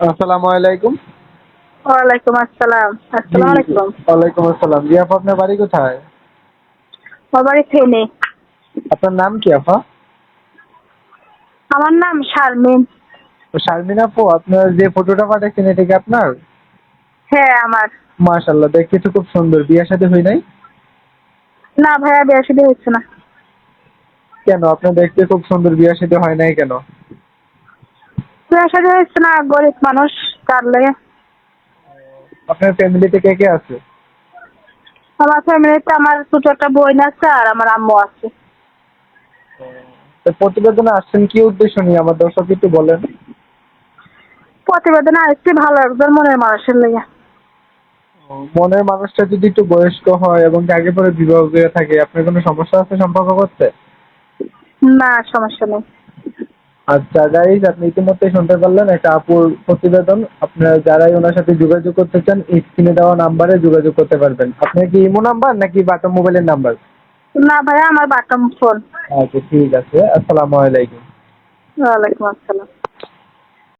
আসসালামু আলাইকুম। ওয়ালাইকুম আসসালাম। আসসালামু আলাইকুম। ওয়ালাইকুম আসসালাম। জি আপা আপনার বাড়ি কোথায়? আমার বাড়ি ফেনে। আপনার নাম কি আপা? আমার নাম শারমিন। শারমিন আপু আপনার যে ফটোটা পাঠাচ্ছেন এটা কি আপনার? হ্যাঁ আমার। মাশাল্লাহ দেখতে তো খুব সুন্দর। বিয়ের সাথে হই নাই? না ভাইয়া বিয়ে শাদী হচ্ছে না। কেন? আপনার দেখতে খুব সুন্দর বিয়ের সাথে হয় নাই কেন? হচ্ছে না গরিব মানুষ তার লাগে। আপনার ফ্যামিলিতে কে কে আছে? আমার ফ্যামিলিতে আমার ছোট একটা বোন আছে আর আমার আম্মু আছে। প্রতিবেদনে আসছেন কি উদ্দেশ্য নিয়ে? আমার দর্শক একটু বলেন। প্রতিবেদন আসছে ভালো একজন মনের মানুষের লেগে। মনের মানুষটা যদি একটু বয়স্ক হয় এবং আগে পরে বিবাহ করে থাকে আপনার কোনো সমস্যা আছে সম্পর্ক করতে? না সমস্যা নেই। আচ্ছা গাইজ আপনি ইতিমধ্যে শুনতে পারলেন একটা আপুর প্রতিবেদন। আপনারা যারাই ওনার সাথে যোগাযোগ করতে চান স্ক্রিনে দেওয়া নাম্বারে যোগাযোগ করতে পারবেন। আপনার কি ইমো নাম্বার নাকি বাটা মোবাইলের নাম্বার না ভাইয়া আমার বাটম ফোন আচ্ছা ঠিক আছে। আসসালামু আলাইকুম। ওয়ালাইকুম আসসালাম।